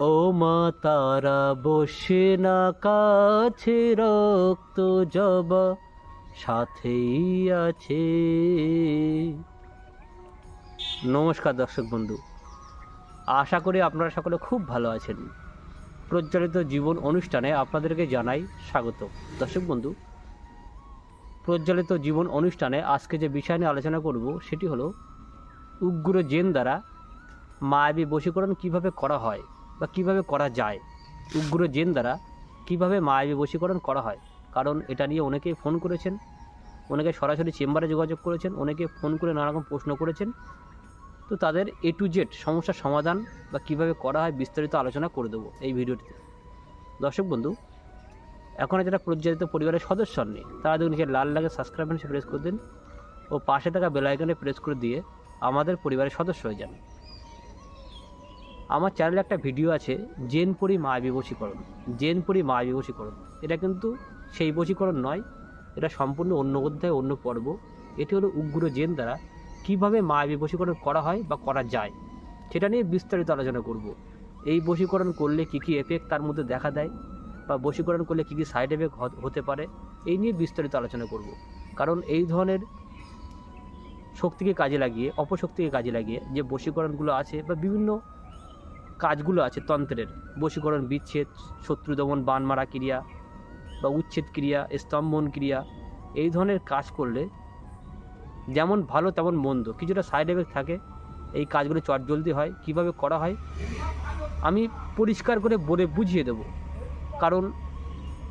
ও মা তারা বসে না কাছে রক্ত জবা সাথেই আছে। নমস্কার দর্শক বন্ধু, আশা করি আপনারা সকলে খুব ভালো আছেন। প্রজ্বলিত জীবন অনুষ্ঠানে আপনাদেরকে জানাই স্বাগত। দর্শক বন্ধু, প্রজ্বলিত জীবন অনুষ্ঠানে আজকে যে বিষয় নিয়ে আলোচনা করব সেটি হলো উগ্র জেন দ্বারা মায়াবী বশীকরণ কীভাবে করা হয়। বা কীভাবে করা যায়? উগ্র জেন দ্বারা কীভাবে মায়াবী বশীকরণ করা হয়? কারণ এটা নিয়ে অনেকেই ফোন করেছেন, অনেকে সরাসরি চেম্বারে যোগাযোগ করেছেন, অনেকে ফোন করে নানা রকম প্রশ্ন করেছেন। তো তাদের এ টু জেড সমস্যার সমাধান বা কীভাবে করা হয় বিস্তারিত আলোচনা করে দেবো এই ভিডিওটিতে। দর্শক বন্ধু, এখন যারা প্রজ্বলিত পরিবারের সদস্য নেই তারা দেখুন নিচে লাল লাগে সাবস্ক্রাইব প্রেস করে দিন ও পাশে থাকা বেল আইকনে প্রেস করে দিয়ে আমাদের পরিবারের সদস্য হয়ে যান। আমার চ্যানেলে একটা ভিডিও আছে, জেনপুরি মা বিবশীকরণ জেনপুরি মা বিবশীকরণ এটা কিন্তু সেই বশীকরণ নয়, এটা সম্পূর্ণ অন্য অধ্যায়, অন্য পর্ব। এটি হলো উগ্র জেন দ্বারা কীভাবে মা বিবশীকরণ করা হয় বা করা যায়, সেটা নিয়ে বিস্তারিত আলোচনা করব। এই বশীকরণ করলে কী কী এফেক্ট তার মধ্যে দেখা দেয় বা বশীকরণ করলে কী কী সাইড এফেক্ট হতে পারে, এই নিয়ে বিস্তারিত আলোচনা করব। কারণ এই ধরনের শক্তিকে কাজে লাগিয়ে, অপশক্তিকে কাজে লাগিয়ে যে বশীকরণগুলো আছে বা বিভিন্ন কাজগুলো আছে তন্ত্রের। বশীকরণ, বিচ্ছেদ, শত্রু দমন, বান মারা ক্রিয়া বা উচ্ছেদ ক্রিয়া, স্তম্ভন ক্রিয়া, এই ধরনের কাজ করলে যেমন ভালো তেমন মন্দ। কিছুটা সাইড এফেক্ট থাকে, এই কাজগুলো চটজলদি হয়। কীভাবে করা হয়? আমি পরিষ্কার করে বলে বুঝিয়ে দেব। কারণ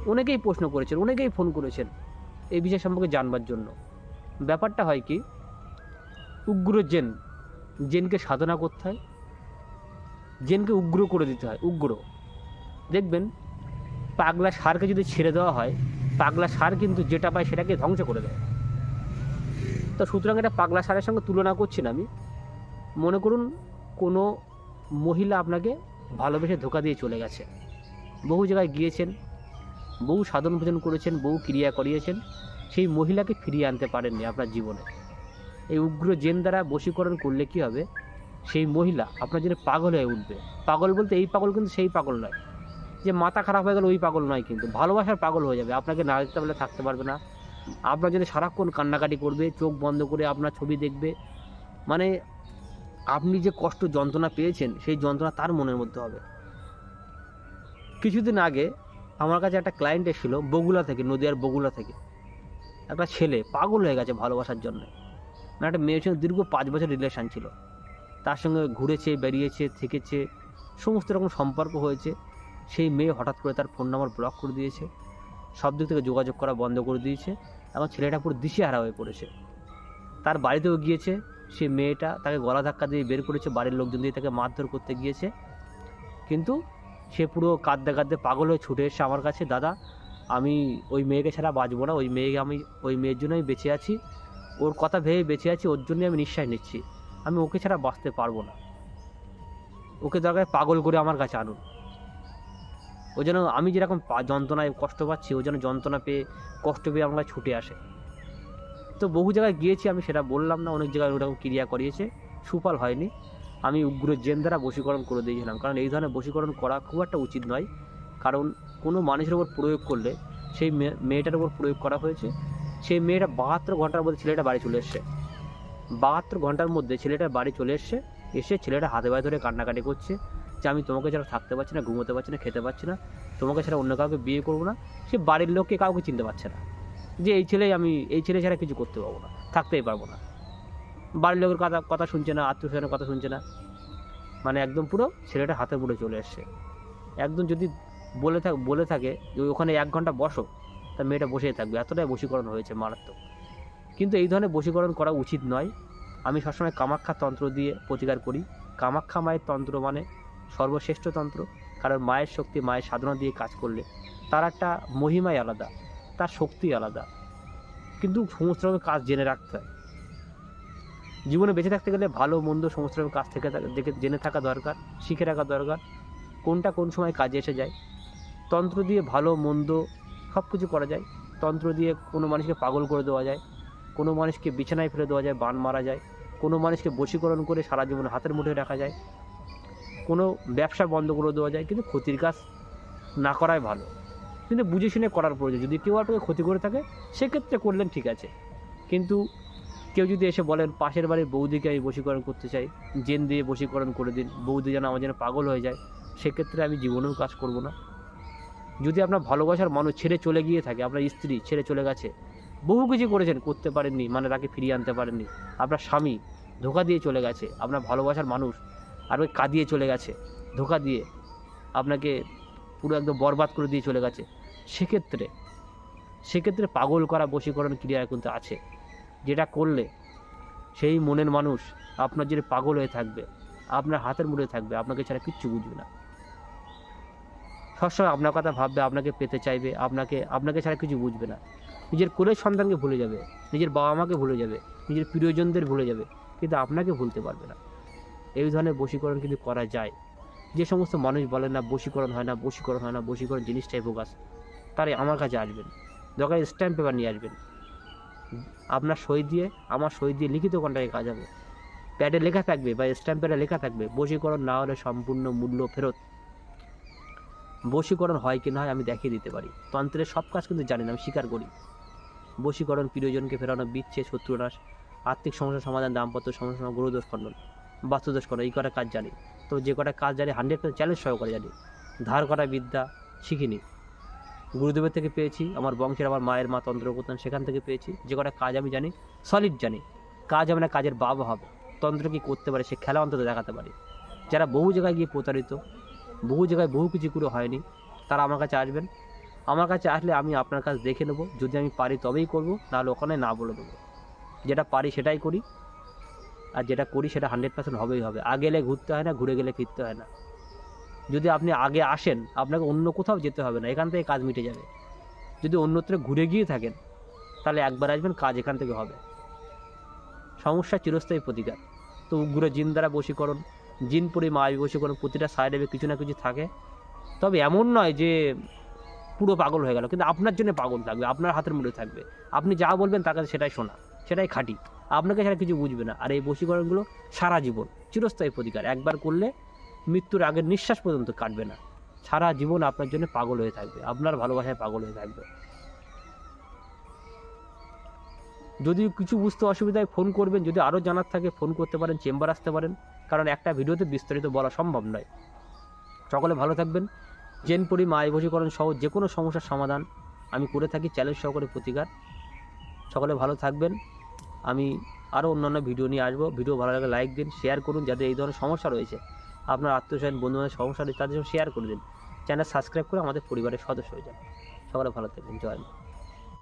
অনেকেই প্রশ্ন করেছেন, অনেকেই ফোন করেছেন এই বিষয় সম্পর্কে জানবার জন্য। ব্যাপারটা হয় কি, উগ্র জেন, জেনকে সাধনা করতে হয়। জেনকে উগ্র করে দিতে হয়, উগ্র। দেখবেন, পাগলা সারকে যদি ছেড়ে দেওয়া হয়, পাগলা সার কিন্তু যেটা পায় সেটাকে ধ্বংস করে দেয়। তো সুতরাং এটা পাগলা সারের সঙ্গে তুলনা করছি না আমি। মনে করুন, কোনো মহিলা আপনাকে ভালোবেসে ধোকা দিয়ে চলে গেছে। বহু জায়গায় গিয়েছেন, বহু সাধন ভোজন করেছেন, বহু ক্রিয়া করিয়েছেন। সেই মহিলাকে ফিরিয়ে আনতে পারেননি আপনার জীবনে। এই উগ্র জেন দ্বারা বশীকরণ করলে কি হবে? সেই মহিলা আপনার জন্য পাগল হয়ে উঠবে। পাগল বলতে এই পাগল কিন্তু সেই পাগল নয়। যে মাথা খারাপ হয়ে গেল ওই পাগল নয় কিন্তু। ভালোবাসার পাগল হয়ে যাবে। আপনাকে না দেখতে পারলে থাকতে পারবে না। আপনার জন্য সারাক্ষণ কান্নাকাটি করবে, চোখ বন্ধ করে আপনার ছবি দেখবে। মানে আপনি যে কষ্ট, যন্ত্রণা পেয়েছেন, সেই যন্ত্রণা তার মনের মধ্যে হবে। কিছুদিন আগে আমার কাছে একটা ক্লায়েন্ট এসেছিল বগুলা থেকে, নদিয়ার বগুলা থেকে। একটা ছেলে পাগল হয়ে গেছে ভালোবাসার জন্য। মানে একটা মেয়ের সঙ্গে দীর্ঘ পাঁচ বছর রিলেশান ছিল। তার সঙ্গে ঘুরেছে, বেরিয়েছে, থেকেছে, সমস্ত রকম সম্পর্ক হয়েছে। সেই মেয়ে হঠাৎ করে তার ফোন নাম্বার ব্লক করে দিয়েছে, সব দিক থেকে যোগাযোগ করা বন্ধ করে দিয়েছে, এবং ছেলেটা পুরো দিশেহারা হয়ে পড়েছে। তার বাড়িতেও গিয়েছে সে মেয়েটা তাকে গলা ধাক্কা দিয়ে বের করেছে, বাড়ির লোকজন দিয়ে তাকে মারধর করতে গিয়েছে। কিন্তু সে পুরো কাঁদতে কাঁদতে পাগল হয়ে ছুটে এসে আমার কাছে, দাদা, আমি ওই মেয়েকে ছাড়া বাঁচবো না, ওই মেয়েকে আমি, ওই মেয়ের জন্য আমি বেঁচে আছি, ওর কথা ভেবে বেঁচে আছি, ওর জন্যই আমি নিঃশ্বাস নিচ্ছি। আমি ওকে ছাড়া বাঁচতে পারব না। ওকে দরকার পাগল করে আমার কাছে আনুন। ও যেন আমি যেরকম যন্ত্রণায় কষ্ট পাচ্ছি, ও যেন যন্ত্রণা পেয়ে কষ্ট পেয়ে আমার কাছে ছুটে আসে। তো বহু জায়গায় গিয়েছি আমি, সেটা বললাম না, অনেক জায়গায় ওরকম ক্রিয়া করিয়েছে। সুফল হয়নি। আমি উগ্র জেন দ্বারা বশীকরণ করে দিয়েছিলাম। কারণ এই ধরনের বশীকরণ করা খুব একটা উচিত নয়। কারণ কোনো মানুষের ওপর প্রয়োগ করলে, সেই মেয়ে- মেয়েটার উপর প্রয়োগ করা হয়েছে। সেই মেয়েটা বাহাত্তর ঘণ্টার মধ্যে ছেলেটা বাড়ি চলে এসছে। বাহাত্তর ঘণ্টার মধ্যে ছেলেটা বাড়ি চলে এসছে। এসে ছেলেটা হাতে পায়ে ধরে কান্নাকাটি করছে যে, আমি তোমাকে ছাড়া থাকতে পারছি না, ঘুমোতে পারছি না, খেতে পারছি না। তোমাকে ছাড়া অন্য কাউকে বিয়ে করব না। সে বাড়ির লোককে কাউকে চিনতে পারছে না যে, এই ছেলেই আমি, এই ছেলে ছাড়া কিছু করতে পারব না, থাকতেই পারব না। বাড়ির লোকের কথা কথা শুনছে না, আত্মীয় স্বজনের কথা শুনছে না। মানে একদম পুরো ছেলেটা হাতে পুরো চলে এসছে। একদম যদি বলে থাক, বলে থাকে যে, ওখানে এক ঘণ্টা বসো। তা মেয়েটা বসেই থাকবে। এতটাই বশীকরণ হয়েছে মারাত্মক। কিন্তু এই ধরনের বশীকরণ করা উচিত নয়। আমি সবসময় কামাখ্যা তন্ত্র দিয়ে প্রতিকার করি। কামাখ্যা মায়ের তন্ত্র মানে সর্বশ্রেষ্ঠ তন্ত্র। কারণ মায়ের শক্তি মায়ের সাধনা দিয়ে কাজ করলে তার একটা মহিমাই আলাদা, তার শক্তি আলাদা। কিন্তু সমস্ত রকম কাজ জেনে রাখতে হয়। জীবনে বেঁচে থাকতে গেলে ভালো, মন্দ সমস্ত রকম কাজ থেকে দেখে জেনে থাকা দরকার, শিখে রাখা দরকার। কোনটা কোন সময় কাজে এসে যায়। তন্ত্র দিয়ে ভালো, মন্দ সব কিছু করা যায়। তন্ত্র দিয়ে কোনো মানুষকে পাগল করে দেওয়া যায়। কোনো মানুষকে বিছানায় ফেলে দেওয়া যায়, বান মারা যায়। কোনো মানুষকে বশীকরণ করে সারা জীবন হাতের মুঠে রাখা যায়। কোনো ব্যবসা বন্ধ করে দেওয়া যায়, কিন্তু ক্ষতির কাজ না করাই ভালো। কিন্তু বুঝে শুনে করার প্রয়োজন। যদি কেউ আপনাকে ক্ষতি করে থাকে, সেক্ষেত্রে করলেন ঠিক আছে। কিন্তু কেউ যদি এসে বলেন, পাশের বাড়ির বৌদিকে আমি বশীকরণ করতে চাই, জেন দিয়ে বশীকরণ করে দিন, বৌদি যেন আমার যেন পাগল হয়ে যায়, সেক্ষেত্রে আমি জীবনেও কাজ করব না। যদি আপনার ভালোবাসার মানুষ ছেড়ে চলে গিয়ে থাকে, আপনার স্ত্রী ছেড়ে চলে গেছে বহু কিছু করেছেন, করতে পারেননি মানে তাকে ফিরিয়ে আনতে পারেননি। আপনার স্বামী ধোকা দিয়ে চলে গেছে, আপনার ভালোবাসার মানুষ, আর ওই কাঁদিয়ে চলে গেছে, ধোকা দিয়ে। আপনাকে পুরো একদম বরবাদ করে দিয়ে চলে গেছে। সেক্ষেত্রে সেক্ষেত্রে পাগল করা বশীকরণ ক্রিয়া কিন্তু আছে। যেটা করলে সেই মনের মানুষ আপনার জন্য পাগল হয়ে থাকবে, আপনার হাতের মুড়ে থাকবে, আপনাকে ছাড়া কিচ্ছু বুঝবে না। সবসময় আপনার কথা ভাববে, আপনাকে পেতে চাইবে, আপনাকে আপনাকে ছাড়া কিছু বুঝবে না। নিজের কোলের সন্তানকে ভুলে যাবে, নিজের বাবা মাকে ভুলে যাবে, নিজের প্রিয়জনদের ভুলে যাবে, কিন্তু আপনাকে ভুলতে পারবে না। এই ধরনের বশীকরণ কিন্তু করা যায়। যে সমস্ত মানুষ বলে না, বশীকরণ হয় না, বশীকরণ হয় না, বশীকরণ জিনিসটাই বোগাস, তারাই আমার কাছে আসবেন। দরকার স্ট্যাম্প পেপার নিয়ে আসবেন। আপনার সই দিয়ে, আমার সই দিয়ে লিখিত কন্ট্রাক্টে কাজ হবে? প্যাডে লেখা থাকবে বা স্ট্যাম্প প্যাডে লেখা থাকবে, বশীকরণ না হলে সম্পূর্ণ মূল্য ফেরত বশীকরণ হয় কি না হয় আমি দেখিয়ে দিতে পারি। তন্ত্রের সব কাজ কিন্তু জানি না, আমি স্বীকার করি। বশীকরণ প্রিয়জনকে ফেরানো বিচ্ছে শত্রুনাশ, আর্থিক সমস্যার সমাধান, দাম্পত্য সমস্যা, গুরুদোষ, খণ্ডন, বাস্তুদোষ খণ্ডন, এই কটা কাজ জানি। তো যে কটা কাজ জানি হান্ড্রেড পার্সেন্ট চ্যালেঞ্জ সহকারে জানি। ধার করা বিদ্যা শিখিনি। গুরুদেবের থেকে পেয়েছি, আমার বংশের, আমার মায়ের মা তন্ত্র করতেন সেখান থেকে পেয়েছি। যে কটা কাজ আমি জানি সলিড জানি। কাজ না, কাজের বাবা হবে। তন্ত্র কি করতে পারে, সে খেলা অন্তত দেখাতে পারে। যারা বহু জায়গায় গিয়ে প্রতারিত বহু জায়গায় বহু কিছু করে হয়নি। তারা আমার কাছে আসবেন। আমার কাছে আসলে আমি আপনার কাছে দেখে নেব। যদি আমি পারি তবেই করব, নাহলে ওখানে না বলে দেবো। যেটা পারি সেটাই করি। আর যেটা করি সেটা হান্ড্রেড পার্সেন্ট হবেই হবে। আগে এলে ঘুরতে হয় না, ঘুরে গেলে ফিরতে হয় না। যদি আপনি আগে আসেন, আপনাকে অন্য কোথাও যেতে হবে না। এখান থেকে কাজ মিটে যাবে। যদি অন্যত্র ঘুরে গিয়ে থাকেন, তাহলে একবার আসবেন, কাজ এখান থেকে হবে। সমস্যা চিরস্থায়ী প্রতিকার। তো উগ্র জিন দ্বারা বশীকরণ। জিন পরি মায় বশীকরণ প্রতিটা সাইডে কিছু না কিছু থাকে। তবে এমন নয় যে পুরো পাগল হয়ে গেল, কিন্তু আপনার জন্য পাগল থাকবে, আপনার হাতের মুঠে থাকবে। আপনি যা বলবেন তার কাছে সেটাই শোনা, সেটাই খাঁটি। আপনাকে ছাড়া কিছু বুঝবে না। আর এই বশীকরণগুলো সারা জীবন, চিরস্থায়ী প্রতিকার। একবার করলে মৃত্যুর আগের নিঃশ্বাস পর্যন্ত কাটবে না। সারা জীবন আপনার জন্য পাগল হয়ে থাকবে, আপনার ভালোবাসায় পাগল হয়ে থাকবে। যদি কিছু বুঝতে অসুবিধায় ফোন করবেন, যদি আরও জানার থাকে, ফোন করতে পারেন, চেম্বার আসতে পারেন। কারণ একটা ভিডিওতে বিস্তারিত বলা সম্ভব নয়। সকলে ভালো থাকবেন। জেনপুরি মায় বশীকরণ সহ যে কোনো সমস্যার সমাধান আমি করে থাকি। চ্যালেঞ্জ সহকারে প্রতিকার। সকলে ভালো থাকবেন। আমি আরও অন্যান্য ভিডিও নিয়ে আসব। ভিডিও ভালো লাগে লাইক দিন, শেয়ার করুন যাদের এই ধরনের সমস্যা রয়েছে। আপনার আত্মীয় বন্ধু বান্ধব সমস্যা রয়েছে, তাদের সঙ্গে শেয়ার করে দিন। চ্যানেল সাবস্ক্রাইব করে আমাদের পরিবারের সদস্য হয়ে যান। সকলে ভালো থাকবেন। জয় মা।